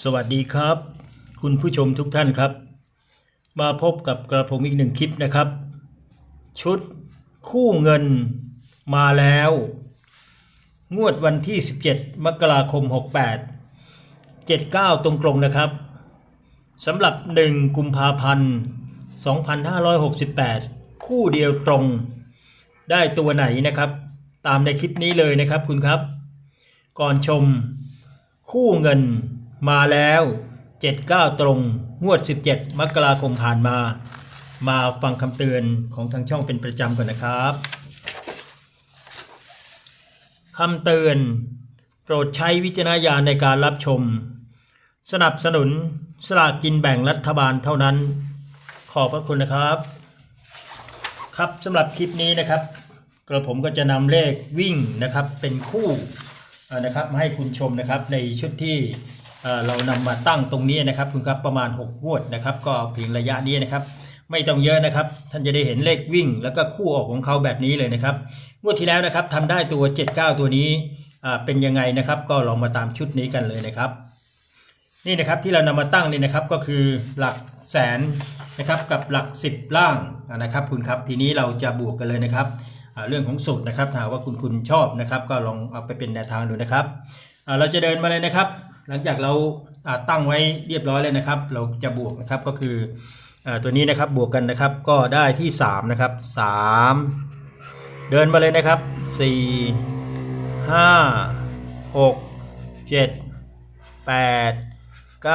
สวัสดีครับ คุณผู้ชมทุกท่านครับ มาพบกับกระผมอีกหนึ่งคลิปนะครับ ชุดคู่เงินมาแล้ว งวดวันที่ 17 มกราคม 68 79 ตรงๆนะครับสำหรับ 1 กุมภาพันธ์ 2568 คู่เดียวตรง ได้ตัวไหนนะครับ ตามในคลิปนี้เลยนะครับคุณครับ ก่อนชมคู่เงิน มาแล้ว 79 ตรง งวด 17 มกราคมผ่านมา มาฟังคำเตือนของทางช่องเป็นประจำก่อนนะครับคำเตือน โปรดใช้วิจารณญาณในการรับชม สนับสนุนสลากกินแบ่งรัฐบาลเท่านั้น ขอบพระคุณนะครับ ครับสำหรับคลิปนี้นะครับกระผมก็จะนำเลขวิ่งนะครับเป็นคู่นะครับมาให้คุณชมนะครับในชุดที่ เรานำมาตั้งตรงนี้นะครับคุณครับประมาณ 6 งวดนะครับ ก็เพียงระยะนี้นะครับ ไม่ต้องเยอะนะครับ ท่านจะได้เห็นเลขวิ่ง แล้วก็คู่ออกของเขาแบบนี้เลยนะครับงวดที่แล้วนะครับทำได้ตัว 79 ตัวนี้เป็นยังไงนะครับ ก็ลองมาตามชุดนี้กันเลยนะครับ นี่นะครับที่เรานำมาตั้งนี่นะครับก็คือหลักแสนนะครับกับหลัก 10 ล่างนะครับคุณครับทีนี้เราจะบวกกันเลยนะครับเรื่องของสูตรนะครับถ้าหากว่าคุณคุณชอบนะครับ ก็ลองเอาไปเป็นแนวทางดูนะครับเราจะเดินมาเลยนะครับ หลังจากเราตั้งไว้เรียบร้อยเลยนะครับ เราจะบวกนะครับก็คือตัวนี้นะครับบวกกันนะครับก็ได้ที่ 3 นะครับ 3 เดินมาเลยนะครับ 4 5 6 7 8 9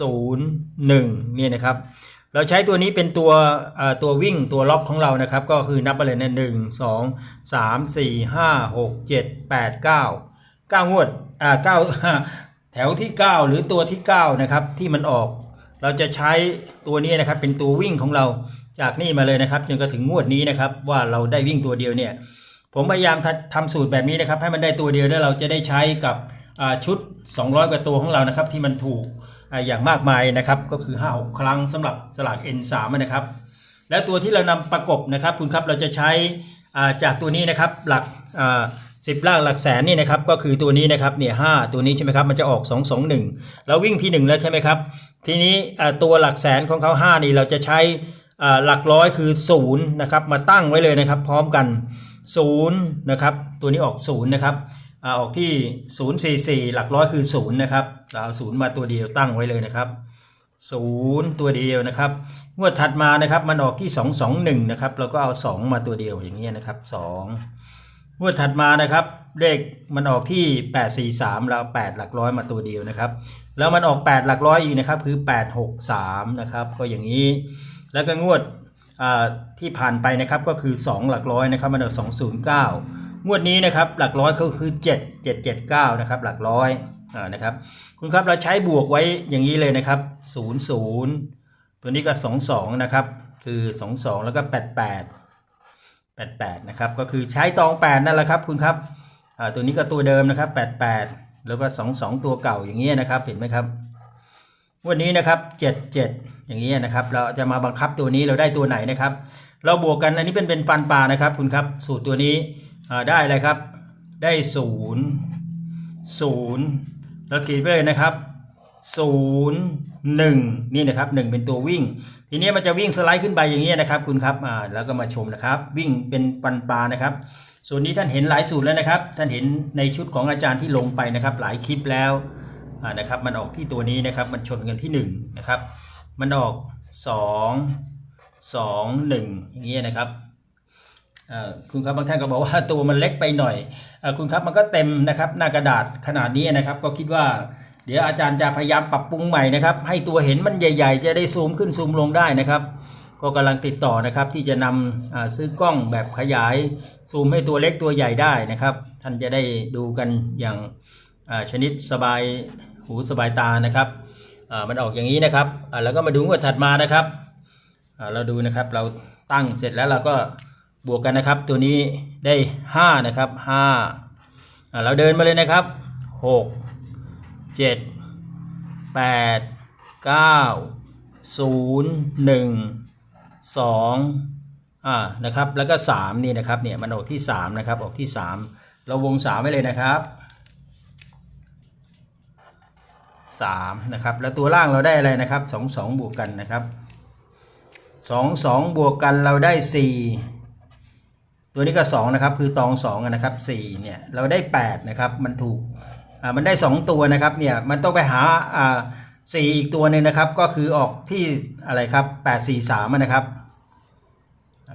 0 1นี่นะครับ เราใช้ตัวนี้เป็นตัวตัววิ่งตัวล็อกของเรานะครับ ก็คือนับไปเลยนะหนึ่งสองสามสี่ห้าหกเจ็ดแปดเก้า เก้างวดอ่าเก้าแถวที่ 9 หรือตัวที่ 9 นะครับ ที่มันออก เราจะใช้ตัวนี้นะครับ เป็นตัววิ่งของเราจากนี่มาเลยนะครับจนกระถึงงวดนี้นะครับ ว่าเราได้วิ่งตัวเดียวเนี่ย ผมพยายามทำสูตรแบบนี้นะครับ ให้มันได้ตัวเดียวแล้วเราจะได้ใช้กับชุด 200 กว่าตัวของเรานะครับ ที่มันถูกออย่างมากมายนะครับ ก็คือ5 6ครั้งสำหรับสลาก N3 นะครับ แล้วตัวที่เรานำประกบนะครับ คุณครับเราจะใช้จากตัวนี้นะครับหลัก สิบล่างหลักแสนนี่นะครับก็คือตัวนี้นะครับเนี่ยห้าตัวนี้ใช่ไหมครับมันจะออก 2 2 1 แล้ววิ่งที่ 1 แล้วใช่ไหมครับทีนี้ตัวหลักแสนของเขา5นี่เราจะใช้หลักร้อยคือ0นะครับมาตั้งไว้เลยนะครับ พร้อมกัน0นะครับตัวนี้ออก0นะครับอ่าอกที่ 044 หลักร้อยคือ0นะครับเราเอา0มาตัวเดียวตั้งไว้เลยนะครับศูนย์ตัวเดียวนะครับงวดถัดมานะครับมันออกที่ 221นะครับเราก็เอา 2 มาตัวเดียวอย่างเงี้ยนะครับ 2 งวดถัดมานะครับ เลขมันออกที่ 843เรา8หลักร้อยมาตัวเดียวนะครับ แล้วมันออก 8 หลักร้อยอีกนะครับ คือ 863 นะครับ ก็อย่างนี้ แล้วก็งวดที่ผ่านไปนะครับก็คือ 2 หลักร้อยนะครับมันออก209 งวดนี้นะครับหลักร้อยก็คือ 7 779 นะครับหลักร้อยอนะครับคุณครับเราใช้บวกไว้อย่างนี้เลยนะครับ 0 0 ตัวนี้ก็ 2 2 นะครับ คือ 2 2 แล้วก็ 8 8 8นะครับก็คือใช้ตอง 8 นั่นแหละครับคุณครับตัวนี้ก็ตัวเดิมนะครับ 8 8 แล้วก็ 2 2 ตัวเก่าอย่างนี้ยนะครับเห็นไหมครับ วันนี้นะครับ 7 7 อย่างนี้ยนะครับ เราจะมาบังคับตัวนี้เราได้ตัวไหนนะครับ เราบวกกันอันนี้เป็นเป็นฟันปลานะครับคุณครับสูตรตัวนี้ได้อะไรครับ ได้ 0 0เราขีดไว้เลยนะครับ 0 1 นี่นะครับ 1 เป็นตัววิ่ง ทีนี้มันจะวิ่งสไลด์ขึ้นไปอย่างนี้นะครับ คุณครับอ่าแล้วก็มาชมนะครับ วิ่งเป็นปันปลานะครับ ส่วนนี้ท่านเห็นหลายสูตรแล้วนะครับ ท่านเห็นในชุดของอาจารย์ที่ลงไปนะครับ หลายคลิปแล้วอ่านะครับ มันออกที่ตัวนี้นะครับ มันชนกันที่1นะครับ มันออก 2 2 1อย่างนี้ยนะครับคุณครับบางท่านก็บอกว่าตัวมันเล็กไปหน่อยอคุณครับมันก็เต็มนะครับหน้ากระดาษขนาดนี้นะครับ ก็คิดว่า เดี๋ยวอาจารย์จะพยายามปรับปรุงใหม่นะครับให้ตัวเห็นมันใหญ่ ๆ จะได้ซูมขึ้นซูมลงได้นะครับ ก็กำลังติดต่อนะครับที่จะนำซื้อกล้องแบบขยายซูมให้ตัวเล็กตัวใหญ่ได้นะครับ ท่านจะได้ดูกันอย่างชนิดสบายหูสบายตานะครับมันออกอย่างนี้นะครับแล้วก็มาดูงวดถัดมานะครับเราดูนะครับเราตั้งเสร็จแล้วเราก็บวกกันนะครับ ตัวนี้ได้ 5 นะครับ5อ่าเราเดินมาเลยนะครับ 6 7 8 9 0 1 2อ่านะครับแล้วก็3นี่นะครับเนี่ยมันออกที่3นะครับออกที่3เราวง3ไว้เลยนะครับสามนะครับแล้วตัวล่างเราได้อะไรนะครับสองสองบวกกันนะครับสองสองบวกกันเราได้สี่ตัวนี้ก็สองนะครับคือตองสองนะครับสี่เนี่ยเราได้แปดนะครับมันถูก มันได้สองตัวนะครับเนี่ยมันต้องไปหาอ่าสี่อีกตัวหนึ่งนะครับก็คือออกที่อะไรครับแปดสี่สามนะครับ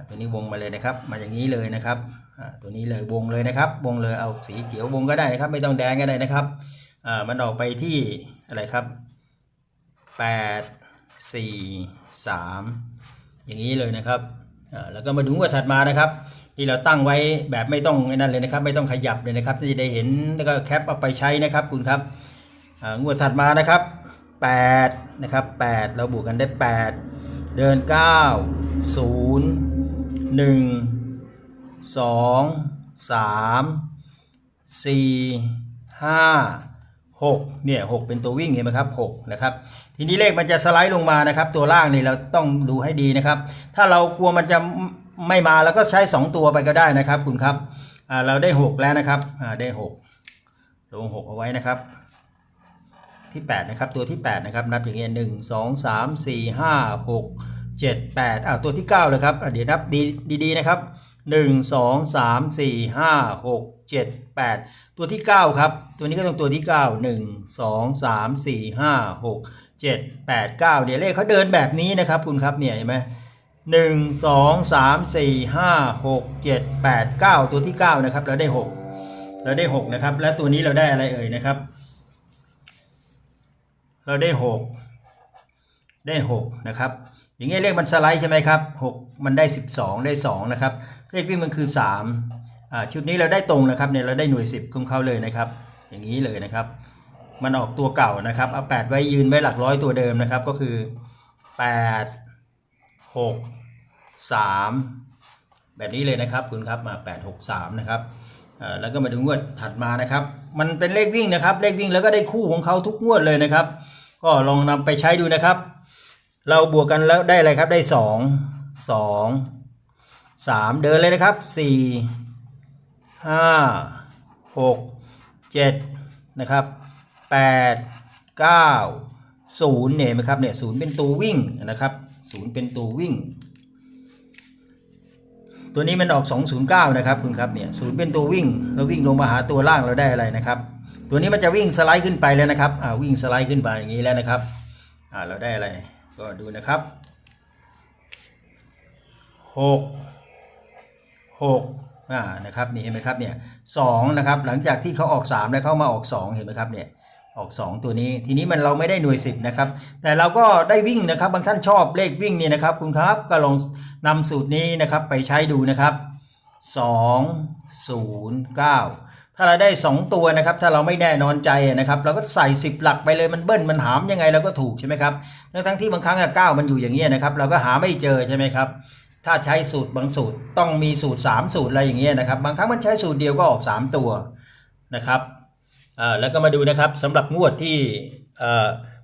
ตัวนี้วงมาเลยนะครับ มาอย่างนี้เลยนะครับตัวนี้เลยวงเลยนะครับ วงเลยเอาสีเขียววงก็ได้นะครับ ไม่ต้องแดงก็ได้นะครับอ่ามันออกไปที่อะไรครับแปดสี่สามอย่างนี้เลยนะครับแล้วก็มาดูงวดถัดมานะครับ ที่เราตั้งไว้แบบไม่ต้องนั่นเลยนะครับ ไม่ต้องขยับเลยนะครับที่ได้เห็นแล้วก็แคปเอาไปใช้นะครับคุณครับงวดถัดมานะครับ 8 นะครับ 8 เราบวกกันได้ 8 เดิน 9 0 1 2 3 4 5 6เนี่ย6เป็นตัววิ่งเห็นไหมครับ6นะครับทีนี้เลขมันจะสไลด์ลงมานะครับ ตัวล่างนี่เราต้องดูให้ดีนะครับ ถ้าเรากลัวมันจะ ไม่มาเราก็ใช้ 2 ตัวไปก็ได้นะครับ คุณครับเราได้ 6 แล้วนะครับได้ 6 ลง 6 เอาไว้นะครับ ที่ 8 นะครับ ตัวที่ 8 นะครับ นับอย่างเงี้ยหนึ่งสองสามสี่ห้าหกเจ็ดแปดอ่าตัวที่ 9 เลยครับเดี๋ยวนับดีดีนะครับหนึ่งสองสามสี่ห้าหกเจ็ดแปดตัวที่ 9 ครับ ตัวนี้ก็ต้องตัวที่ 9 1 2 3 4 5 6 7 8 9เดี๋ยวเลขเขาเดินแบบนี้นะครับคุณครับเนี่ยเห็นไหม หนึ่งสองสามสี่ห้าหกเจ็ดแปดเก้าตัวที่ 9 นะครับ เราได้ 6 เราได้ 6 นะครับ และตัวนี้เราได้อะไรเอ่ยนะครับ เราได้หกได้หกนะครับ อย่างเงี้ยเลขมันสไลด์ใช่ไหมครับหกมันได้สิบสองได้สองนะครับ เลขวิ่งมันคือสามอ่าชุดนี้เราได้ตรงนะครับเนี่ยเราได้หน่วยสิบของเขาเลยนะครับ อย่างนี้เลยนะครับ มันออกตัวเก่านะครับ เอาแปดไว้ยืนไว้หลักร้อยตัวเดิมนะครับ ก็คือแปด หกสามแบบนี้เลยนะครับคุณครับมาแปดหกสามนะครับแล้วก็มาดูงวดถัดมานะครับ มันเป็นเลขวิ่งนะครับ เลขวิ่งแล้วก็ได้คู่ของเขาทุกงวดเลยนะครับ ก็ลองนำไปใช้ดูนะครับ เราบวกกันแล้วได้อะไรครับได้สองสองสามเดินเลยนะครับสี่ห้าหกเจ็ดนะครับแปดเก้าศูนย์เนี่ยไหมครับเนี่ยศูนย์เป็นตัววิ่งนะครับ ศูนย์เป็นตัววิ่ง ตัวนี้มันออก 209 นะครับคุณครับเนี่ยศูนย์เป็นตัววิ่งแล้ววิ่งลงมาหาตัวล่างเราได้อะไรนะครับ ตัวนี้มันจะวิ่งสไลด์ขึ้นไปแล้วนะครับอ่าวิ่งสไลด์ขึ้นไปอย่างนี้แล้วนะครับอ่าเราได้อะไรก็ดูนะครับ 6 6อ่านะครับนี่เห็นไหมครับเนี่ยสองนะครับหลังจากที่เขาออก 3 แล้วเขามาออก 2 เห็นไหมครับเนี่ย ออก 2 ตัวนี้ ทีนี้มันเราไม่ได้หน่วยสิบนะครับ แต่เราก็ได้วิ่งนะครับ บางท่านชอบเลขวิ่งนี่นะครับ คุณครับก็ลองนำสูตรนี้นะครับไปใช้ดูนะครับ2 0 9 ถ้าเราได้ 2 ตัวนะครับ ถ้าเราไม่แน่นอนใจนะครับ เราก็ใส่ 10 หลักไปเลยมันเบิ้ลมันหามยังไงเราก็ถูกใช่ไหมครับทั้งทั้งที่บางครั้งอะ9มันอยู่อย่างเงี้ยนะครับ เราก็หาไม่เจอใช่ไหมครับ ถ้าใช้สูตรบางสูตรต้องมีสูตร 3 สูตรอะไรอย่างเงี้ยนะครับ บางครั้งมันใช้สูตรเดียวก็ออก 3 ตัวนะครับ แล้วก็มาดูนะครับสำหรับงวดที่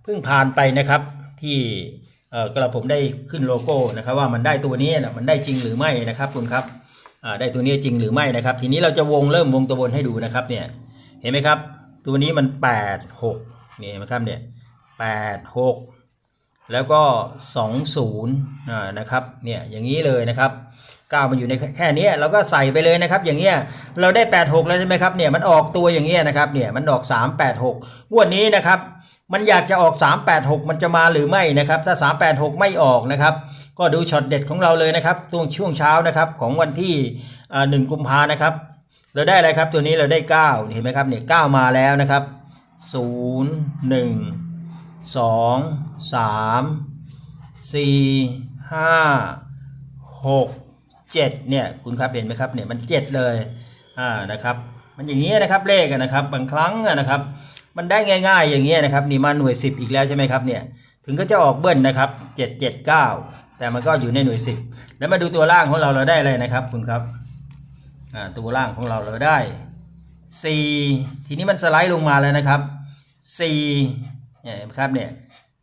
เพิ่งผ่านไปนะครับที่กระผมได้ขึ้นโลโก้นะครับ ว่ามันได้ตัวนี้นะมันได้จริงหรือไม่นะครับคุณครับได้ตัวนี้จริงหรือไม่นะครับ ทีนี้เราจะวงเริ่มวงตัวบนให้ดูนะครับเนี่ยเห็นไหมครับ ตัวนี้มัน 8 6นี่เห็นไหมครับเนี่ย8 6แล้วก็ 20นะครับเนี่ยอย่างนี้เลยนะครับ ก้าวมันอยู่ในแค่นี้เราก็ใส่ไปเลยนะครับ อย่างเงี้ยเราได้ 86 แล้วใช่ไหมครับเนี่ยมันออกตัวอย่างเงี้ยนะครับเนี่ยมันออก 386งวดนี้นะครับมันอยากจะออก 386 มันจะมาหรือไม่นะครับ ถ้า 386 ไม่ออกนะครับ ก็ดูช็อตเด็ดของเราเลยนะครับช่วงช่วงเช้านะครับของวันที่อ่า1กุมภานะครับ เราได้อะไรครับตัวนี้เราได้ 9 เห็นไหมครับเนี่ย9มาแล้วนะครับ 0 1สองสาม สี่ห้าหกเจ็ดเนี่ยคุณครับเห็นไหมครับเนี่ยมันเจ็ดเลยอ่านะครับมันอย่างนี้นะครับเลขนะครับบางครั้งนะครับ มันได้ง่าย ๆ อย่างเงี้นะครับนี่มาหน่วยสิบอีกแล้วใช่ไหมครับเนี่ยถึงก็จะออกเบิ้ลนะครับเจ็ดเจ็ดเก้าแต่มันก็อยู่ในหน่วยสิบแล้วมาดูตัวล่างของเราเราได้อะไรนะครับ คุณครับอ่าตัวล่างของเราเราได้ 4 ทีนี้มันสไลด์ลงมาแล้วนะครับ 4เนี่ยเนไหมครับเนี่ย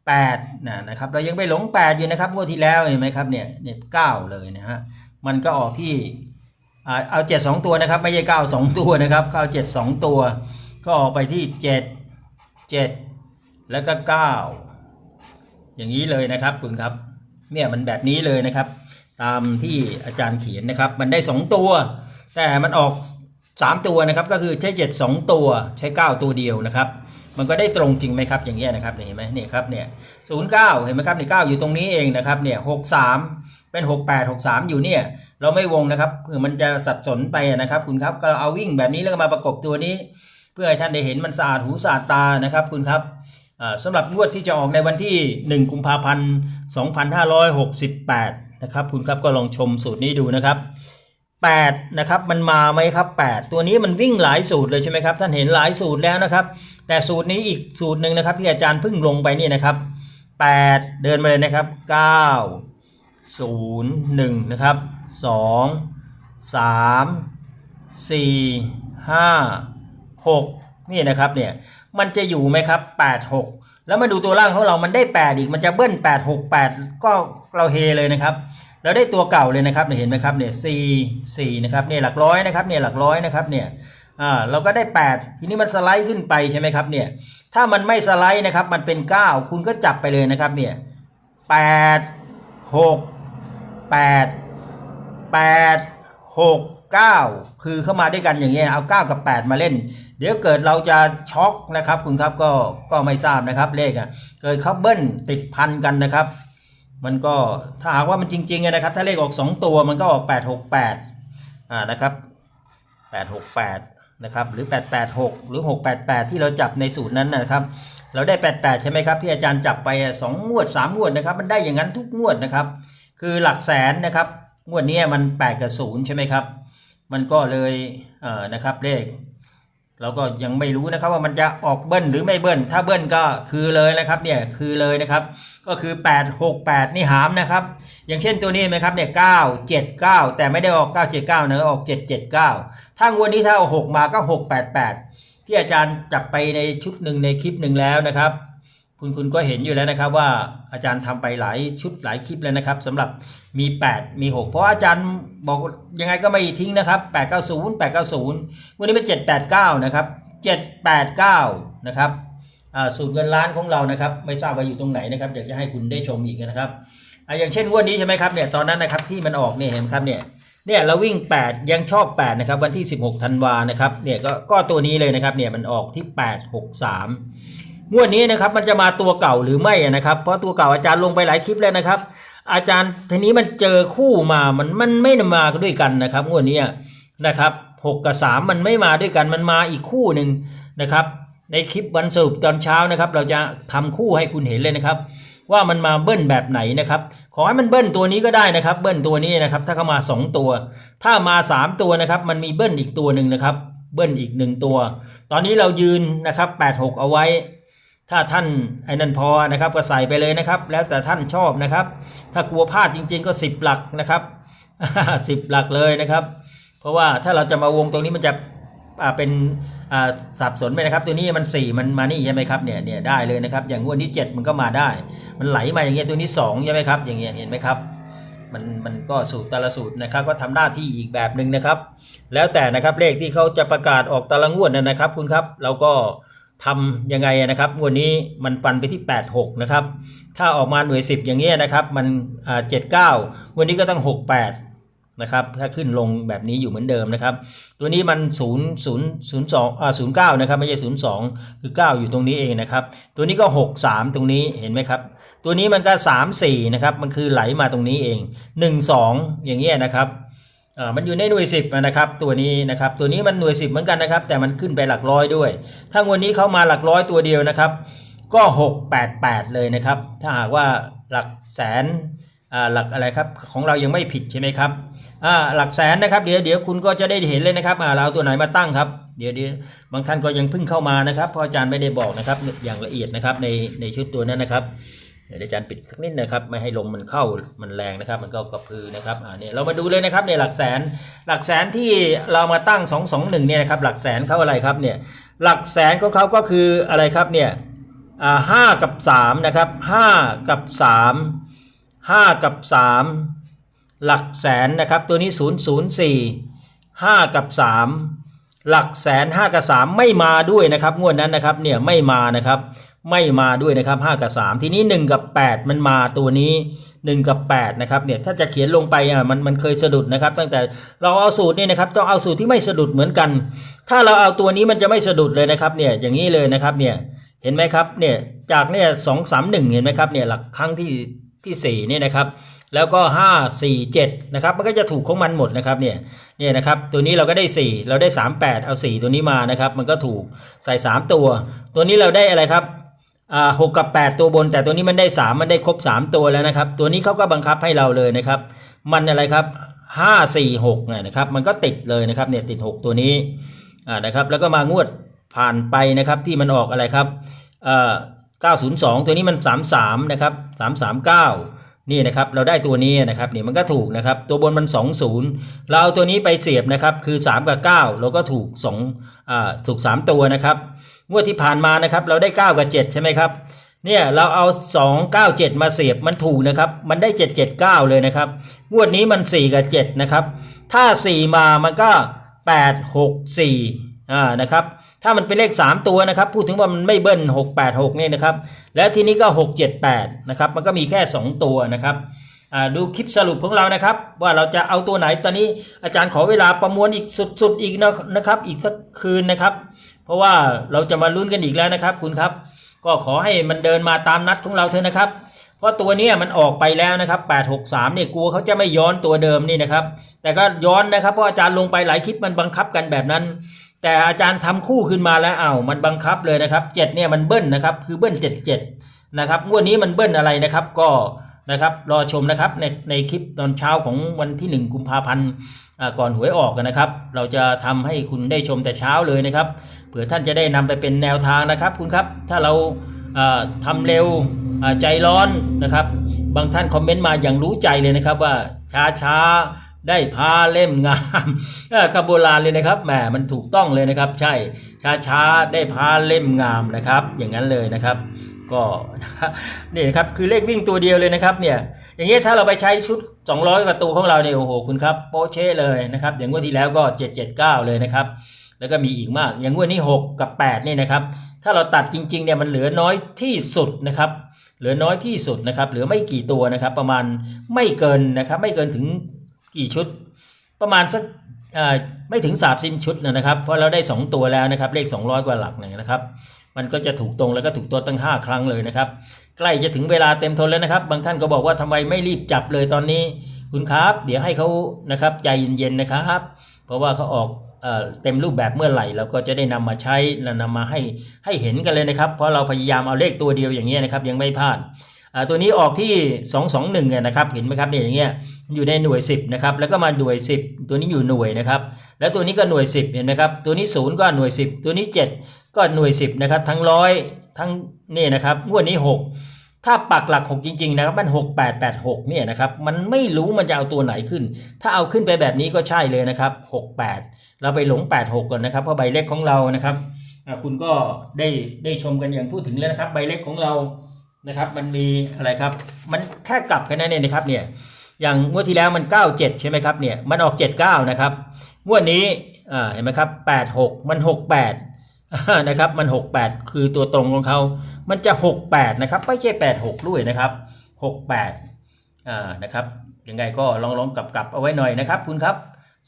8นะนะครับเรายังไปหลง 8 อยู่นะครับงวดที่แล้วเห็นไหมครับเนี่ยเนี่ยเเลยนะฮะ มันก็ออกที่เอาเอา7 2ตัวนะครับ ไม่ใช่9 2ตัวนะครับเข้า7 2ตัว ก็ออกไปที่7 7แล้วก็เก้าอย่างนี้เลยนะครับคุณครับเนี่ยมันแบบนี้เลยนะครับ ตามที่อาจารย์เขียนนะครับ มันได้สองตัว แต่มันออกสามตัวนะครับ ก็คือใช้เจ็ดสองตัวใช้เก้าตัวเดียวนะครับ มันก็ได้ตรงจริงไหมครับอย่างเงี้ยนะครับเห็นไหมเนี่ยครับเนี่ยศูนย์เก้าเห็นไหมครับเนี่ยเก้าอยู่ตรงนี้เองนะครับเนี่ยหกสามเป็นหกแปดหกสามอยู่เนี่ย เราไม่วงนะครับเพื่อมันจะสับสนไปนะครับ คุณครับก็เอาวิ่งแบบนี้แล้วก็มาประกบตัวนี้ เพื่อให้ท่านได้เห็นมันสะอาดหูสะอาดตานะครับ คุณครับอ่าสำหรับงวดที่จะออกในวันที่ 1 กุมภาพันธ์ 2568 นะครับ คุณครับก็ลองชมสูตรนี้ดูนะครับ 8นะครับมันมาไหมครับ 8 ตัวนี้มันวิ่งหลายสูตรเลยใช่ไหมครับท่านเห็นหลายสูตรแล้วนะครับ แต่สูตรนี้อีกสูตรหนึ่งนะครับที่อาจารย์เพิ่งลงไปนี่นะครับ 8 เดินมาเลยนะครับ 9 0 1นะครับ2 3 4 5 6 นี่นะครับเนี่ยมันจะอยู่ไหมครับ 8 6 แล้วมาดูตัวล่างของเรามันได้ 8 อีกมันจะเบิ้ล8 6 8 ก็เราเฮเลยนะครับ แล้วได้ตัวเก่าเลยนะครับเนี่ยเห็นไหมครับเนี่ย4 4นะครับเนี่ยหลักร้อยนะครับเนี่ยหลักร้อยนะครับเนี่ยอ่าเราก็ได้ 8 ทีนี้มันสไลด์ขึ้นไปใช่ไหมครับเนี่ยถ้ามันไม่สไลด์นะครับมันเป็น 9 คุณก็จับไปเลยนะครับเนี่ย8 6 8 8 6 9คือเข้ามาด้วยกันอย่างเงี้ยเอา 9 กับ 8 มาเล่น เดี๋ยวเกิดเราจะช็อกนะครับคุณครับก็ก็ไม่ทราบนะครับเลขอะเกิดเขาเบิ้ลติดพันกันนะครับ มันก็ถ้าหากว่ามันจริงๆนะครับ ถ้าเลขออก 2 ตัวมันก็ออก 8 6 8อ่านะครับ 868นะครับหรือ 886 หรือ 688 ที่เราจับในสูตรนั้นนะครับ เราได้ 88 ใช่ไหมครับ ที่อาจารย์จับไปอะสองงวด 3 งวดนะครับ มันได้อย่างนั้นทุกงวดนะครับ คือหลักแสนนะครับงวดนี้มัน 8 กับ 0 ใช่ไหมครับ มันก็เลยเอ่อนะครับเลข เราก็ยังไม่รู้นะครับว่ามันจะออกเบิ้ลหรือไม่เบิ้ลถ้าเบิ้ลก็คือเลยนะครับเนี่ยคือเลยนะครับ ก็คือ 8 6 8 นี่หามนะครับ อย่างเช่นตัวนี้ไหมครับเนี่ย9 7 9แต่ไม่ได้ออก9 7 9นะออก7 7 9ถ้างวดนี้ถ้าเอา6มาก็6 8 8ที่อาจารย์จับไปในชุดหนึ่งในคลิปหนึ่งแล้วนะครับ คุณคุณก็เห็นอยู่แล้วนะครับว่าอาจารย์ทำไปหลายชุดหลายคลิปแล้วนะครับสำหรับมี 8 มี 6 เพราะอาจารย์บอกยังไงก็ไม่ทิ้งนะครับ 890 890 วันนี้เป็น 789 นะครับ 789 นะครับสูตรเงินล้านของเรานะครับ ไม่ทราบว่าอยู่ตรงไหนนะครับอยากจะให้คุณได้ชมอีกนะครับออย่างเช่นวดนี้ใช่ไหมครับเนี่ยตอนนั้นนะครับที่มันออกเนี่ยเห็นครับเนี่ยเนี่ยเราวิ่ง 8 ยังชอบ 8 นะครับ วันที่ 16ธันวานะครับเนี่ยก็ก็ตัวนี้เลยนะครับเนี่ยมันออกที่ 863 งวดนี้นะครับมันจะมาตัวเก่าหรือไม่นะครับเพราะตัวเก่าอาจารย์ลงไปหลายคลิปแล้วนะครับ อาจารย์ทีนี้มันเจอคู่มามันมันไม่มาด้วยกันนะครับงวดนี้นะครับหกกับสามมันไม่มาด้วยกันมันมาอีกคู่หนึ่งนะครับในคลิปวันสรุปตอนเช้านะครับ เราจะทำคู่ให้คุณเห็นเลยนะครับ ว่ามันมาเบิ้ลแบบไหนนะครับ ขอให้มันเบิ้ลตัวนี้ก็ได้นะครับ เบิ้ลตัวนี้นะครับ ถ้าเข้ามา 2 ตัว ถ้ามา 3 ตัวนะครับ มันมีเบิ้ลอีกตัวหนึ่งนะครับ เบิ้ลอีก 1 ตัว ตอนนี้เรายืนนะครับ 8 6 เอาไว้ ถ้าท่านไอ้นั่นพอนะครับก็ใส่ไปเลยนะครับ แล้วแต่ท่านชอบนะครับ ถ้ากลัวพลาดจริง ๆ ก็ 10 หลักนะครับ 10 หลักเลยนะครับ เพราะว่าถ้าเราจะมาวงตรงนี้มันจะเป็นสับสนไปนะครับ ตัวนี้มัน 4 มันมานี่ใช่ไหมครับเนี่ยเนี่ยได้เลยนะครับ อย่างงวดที่ 7 มันก็มาได้ มันไหลมาอย่างเงี้ยตัวนี้2ใช่ไหมครับอย่างเงี้ยเห็นไหมครับมันมันก็สูตรแต่ละสูตรนะครับ ก็ทำหน้าที่อีกแบบหนึ่งนะครับ แล้วแต่นะครับเลขที่เขาจะประกาศออกแต่ละงวดนะนะครับ คุณครับเราก็ ทำยังไงนะครับวดนี้มันฟันไปที่ 86 นะครับ ถ้าออกมาหน่วย 10 อย่างเงี้ยนะครับ มันอ่า79วันนี้ก็ต้อง 68 นะครับ ถ้าขึ้นลงแบบนี้อยู่เหมือนเดิมนะครับ ตัวนี้มัน 0 0 0 2อ่า09 นะครับ ไม่ใช่ 02 คือ 9 อยู่ตรงนี้เองนะครับ ตัวนี้ก็ 63 ตรงนี้เห็นไหมครับ ตัวนี้มันก็ 3 4 นะครับ มันคือไหลมาตรงนี้เอง 1 2 อย่างเงี้ยนะครับ มันอยู่ในหน่วยสิบนะครับตัวนี้นะครับตัวนี้มันหน่วยสิบเหมือนกันนะครับ แต่มันขึ้นไปหลักร้อยด้วย ถ้างวดนี้เขามาหลักร้อยตัวเดียวนะครับ ก็ 688 เลยนะครับ ถ้าหากว่าหลักแสนอ่าหลักอะไรครับของเรายังไม่ผิดใช่ไหมครับอ่าหลักแสนนะครับเดี๋ยวเดี๋ยวคุณก็จะได้เห็นเลยนะครับเราเอาตัวไหนมาตั้งครับเดี๋ยวเดี๋ยวบางท่านก็ยังเพิ่งเข้ามานะครับเพราะอาจารย์ไม่ได้บอกนะครับอย่างละเอียดนะครับในในชุดตัวนั้นนะครับ เดี๋ยวอาจารย์ปิดสักนิดนะครับไม่ให้ลมมันเข้ามันแรงนะครับ มันก็กระพือนะครับอ่าเนี่ยเรามาดูเลยนะครับเนี่ยหลักแสนหลักแสนที่เรามาตั้ง 2 2 1เนี่ยนะครับหลักแสนเขาอะไรครับเนี่ยหลักแสนของเขาก็คืออะไรครับเนี่ยอ่าห้ากับ3นะครับ5กับ 3 5 กับ 3 หลักแสนนะครับตัวนี้ 004 5 กับ 3 หลักแสน 5 กับ 3 ไม่มาด้วยนะครับงวดนั้นนะครับเนี่ยไม่มานะครับ ไม่มาด้วยนะครับ 5 กับ 3 ทีนี้ 1 กับ 8 มันมาตัวนี้ 1 กับ8นะครับเนี่ยถ้าจะเขียนลงไปอะมันมันเคยสะดุดนะครับ ตั้งแต่เราเอาสูตรนี่นะครับต้องเอาสูตรที่ไม่สะดุดเหมือนกัน ถ้าเราเอาตัวนี้มันจะไม่สะดุดเลยนะครับเนี่ยอย่างนี้เลยนะครับเนี่ยเห็นไหมครับเนี่ยจากเนี่ยสองสามหนึ่งเห็นไหมครับเนี่ยหลักครั้งที่ที่สี่นี่นะครับแล้วก็ 5 4 7นะครับมันก็จะถูกของมันหมดนะครับเนี่ยเนี่ยนะครับตัวนี้เราก็ได้ 4 เราได้ 3 8 เอา 4 ตัวนี้มานะครับมันก็ถูกใส่ 3 ตัว ตัวนี้เราได้อะไรครับ อ่าหกกับ 8 ตัวบน แต่ตัวนี้มันได้ 3 มันได้ครบ 3 ตัวแล้วนะครับ ตัวนี้เขาก็บังคับให้เราเลยนะครับ มันอะไรครับ5 4 6เนี่ยนะครับ มันก็ติดเลยนะครับเนี่ยติด 6 ตัวนี้อ่านะครับ แล้วก็มางวดผ่านไปนะครับที่มันออกอะไรครับเอ่อ902 ตัวนี้มัน 33 นะครับ 339 นี่นะครับเราได้ตัวนี้นะครับนี่มันก็ถูกนะครับตัวบนมัน 20 เราเอาตัวนี้ไปเสียบนะครับคือ 3 กับ 9 เราก็ถูก2อ่าถูก 3 ตัวนะครับงวดที่ผ่านมานะครับเราได้ 9 กับ 7 ใช่ไหมครับเนี่ยเราเอา 2 9 7 มาเสียบมันถูกนะครับมันได้ 7 7 9 เลยนะครับงวดนี้มัน 4 กับ 7 นะครับ ถ้า 4 มามันก็ 8 6 4อ่านะครับ ถ้ามันเป็นเลข 3 ตัวนะครับ พูดถึงว่ามันไม่เบิ้ล6 8 6เนี่ยนะครับ แล้วทีนี้ก็ 6 7 8นะครับ มันก็มีแค่ 2 ตัวนะครับดูคลิปสรุปของเรานะครับ ว่าเราจะเอาตัวไหนตอนนี้อาจารย์ขอเวลาประมวลอีกสุดๆอีกนะครับ อีกสักคืนนะครับ เพราะว่าเราจะมาลุ้นกันอีกแล้วนะครับ คุณครับ ก็ขอให้มันเดินมาตามนัดของเราเถอะนะครับ เพราะตัวนี้มันออกไปแล้วนะครับ 863เนี่ยกลัวเขาจะไม่ย้อนตัวเดิมนี่นะครับ แต่ก็ย้อนนะครับเพราะอาจารย์ลงไปหลายคลิปมันบังคับกันแบบนั้น แต่อาจารย์ทำคู่ขึ้นมาแล้วอ้าวมันบังคับเลยนะครับ7เนี่ยมันเบิ้ลนะครับคือเบิ้ล77นะครับงวดนี้มันเบิ้ลอะไรนะครับก็นะครับรอชมนะครับในในคลิปตอนเช้าของวันที่ 1 กุมภาพันธ์ก่อนหวยออกนะครับ เราจะทำให้คุณได้ชมแต่เช้าเลยนะครับเผื่อท่านจะได้นำไปเป็นแนวทางนะครับ คุณครับถ้าเราอ่าทำเร็วใจร้อนนะครับ บางท่านคอมเมนต์มาอย่างรู้ใจเลยนะครับว่าช้าช้า ได้พาเล่มงามคำโบราณเลยนะครับแหมมันถูกต้องเลยนะครับ ใช่ช้าๆได้พาเล่มงามนะครับ อย่างนั้นเลยนะครับก็นี่นครับคือเลขวิ่งตัวเดียวเลยนะครับเนี่ยอย่างเงี้ยถ้าเราไปใช้ชุด 200กว่าตัวของเราเนี่ยโอ้โหคุณครับโป๊เช่เลยนะครับอย่างงวดที่แล้วก็ 779 เลยนะครับแล้วก็มีอีกมาก อย่างงวดนี้ 6 กับ8นี่นะครับถ้าเราตัดจริงๆเนี่ยมันเหลือน้อยที่สุดนะครับเหลือน้อยที่สุดนะครับเหลือไม่กี่ตัวนะครับประมาณไม่เกินนะครับไม่เกินถึง กี่ชุด ประมาณสักไม่ถึง3 0ชุดนะครับ เพราะเราได้ 2 ตัวแล้วนะครับ เลข 200 กว่าหลักเนี่ยนะครับ มันก็จะถูกตรงแล้วก็ถูกตัวตั้ง 5 ครั้งเลยนะครับ ใกล้จะถึงเวลาเต็มทนแล้วนะครับ บางท่านก็บอกว่าทำไมไม่รีบจับเลยตอนนี้ คุณครับ เดี๋ยวให้เขานะครับใจเย็นๆนะครับ เพราะว่าเขาออกเอเต็มรูปแบบเมื่อไหร่เราก็จะได้นำมาใช้และนำมาให้ให้เห็นกันเลยนะครับ เพราะเราพยายามเอาเลขตัวเดียวอย่างเงี้ยนะครับยังไม่พลาด ตัวนี้ออกที่ 221เนี่ยนะครับเห็นไหมครับเนี่ยอย่างเงี้ยอยู่ในหน่วย 10นะครับแล้วก็มาหน่วย 10 ตัวนี้อยู่หน่วยนะครับแล้วตัวนี้ก็หน่วย 10เห็นไหมครับตัวนี้0ก็หน่วย 10 ตัวนี้ 7 ก็หน่วย 10นะครับทั้งร้อยทั้งนี่นะครับงวดนี้ 6 ถ้าปักหลัก 6 จริงๆนะครับมัน 6 8 8 6เนี่ยนะครับมันไม่รู้มันจะเอาตัวไหนขึ้น ถ้าเอาขึ้นไปแบบนี้ก็ใช่เลยนะครับ 6 8 เราไปหลง 8 6 ก่อนนะครับเพราะใบเล็กของเรานะครับคุณก็ได้ได้ชมกันอย่างพูดถึงแล้วนะครับ ใบเล็กของเรา นะครับ มันมีอะไรครับ มันแค่กลับแค่นั้นเองนะครับเนี่ยอย่างงวดที่แล้วมัน 97 ใช่ไหมครับเนี่ยมันออก 79 นะครับงวดนี้เห็นไหมครับ 86 มัน 68 นะครับมัน 68 คือตัวตรงของเขามันจะ 68 นะครับไม่ใช่ 86 ด้วยนะครับ 68อ่านะครับยังไงก็ลองลองกลับกลับเอาไว้หน่อยนะครับ คุณครับ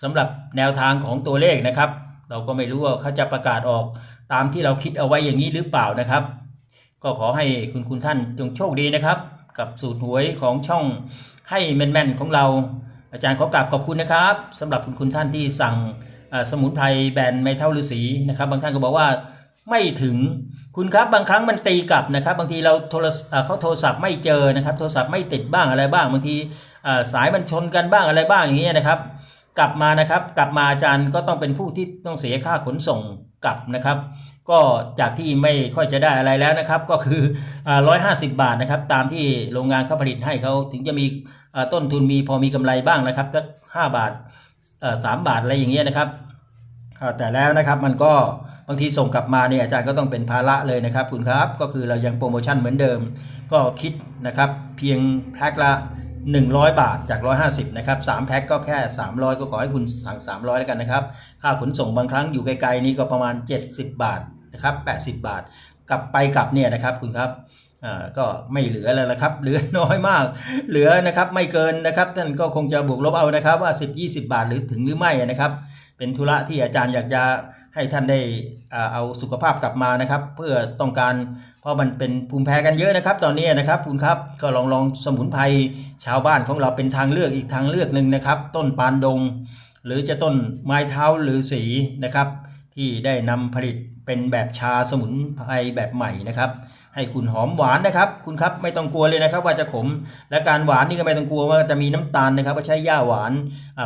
สำหรับแนวทางของตัวเลขนะครับ เราก็ไม่รู้ว่าเขาจะประกาศออกตามที่เราคิดเอาไว้อย่างนี้หรือเปล่านะครับ ก็ขอให้คุณคุณท่านจงโชคดีนะครับ กับสูตรหวยของช่องให้แม่นๆของเรา อาจารย์ขอกราบขอบคุณนะครับสำหรับคุณคุณท่านที่สั่งสมุนไพรแบรนด์ไมเท่าฤาษีนะครับบางท่านก็บอกว่าไม่ถึงคุณครับบางครั้งมันตีกลับนะครับ บางทีเราโทรเขาโทรศัพท์ไม่เจอนะครับ โทรศัพท์ไม่ติดบ้างอะไรบ้าง บางทีสายมันชนกันบ้างอะไรบ้างอย่างเงี้ยนะครับ กลับมานะครับ กลับมาอาจารย์ก็ต้องเป็นผู้ที่ต้องเสียค่าขนส่งกลับนะครับ ก็จากที่ไม่ค่อยจะได้อะไรแล้วนะครับ ก็คือร้อยห้าสิบาทนะครับ ตามที่โรงงานเขาผลิตให้เขาถึงจะมีต้นทุนมีพอมีกำไรบ้างนะครับก็ห้าบาทสามบาทอะไรอย่างเงี้ยนะครับแต่แล้วนะครับมันก็บางทีส่งกลับมาเนี่ยอาจารย์ก็ต้องเป็นภาระเลยนะครับคุณครับก็คือเรายังโปรโมชั่นเหมือนเดิม ก็คิดนะครับเพียงแพ็คละ 100 บาทจาก 150นะครับ3แพ็คก็แค่ 300 ก็ขอให้คุณสั่ง 300 แล้วกันนะครับ ค่าขนส่งบางครั้งอยู่ไกลๆนี่ก็ประมาณ 70 บาท นะครับ 80 บาท กลับไปกลับเนี่ยนะครับคุณครับอ่าก็ไม่เหลือแล้วละครับ เหลือน้อยมาก เหลือนะครับไม่เกินนะครับท่านก็คงจะบวกลบเอานะครับว่า 10 20 บาทหรือถึงหรือไม่นะครับ เป็นธุระที่อาจารย์อยากจะให้ท่านได้อ่าเอาสุขภาพกลับมานะครับ เพื่อต้องการเพราะมันเป็นภูมิแพ้กันเยอะนะครับ ตอนนี้นะครับคุณครับก็ลองลองสมุนไพรชาวบ้านของเราเป็นทางเลือกอีกทางเลือกหนึ่งนะครับ ต้นปานดง หรือจะต้นไม้เท้าหรือสีนะครับ ที่ได้นำผลิตเป็นแบบชาสมุนไพรแบบใหม่นะครับ ให้คุณหอมหวานนะครับ คุณครับไม่ต้องกลัวเลยนะครับ ว่าจะขมและการหวานนี่ก็ไม่ต้องกลัวว่าจะมีน้ำตาลนะครับว่าใช้ย่าหวาน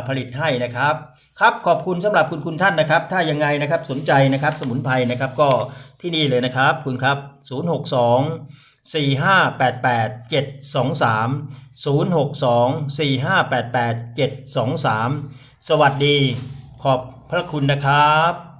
ผลิตให้นะครับครับขอบคุณสำหรับคุณคุณท่านนะครับ ถ้ายังไงนะครับสนใจนะครับสมุนไพรนะครับก็ที่นี่เลยนะครับ คุณครับ 062 4588 723 062 4588 723 สวัสดี ขอบพระคุณนะครับ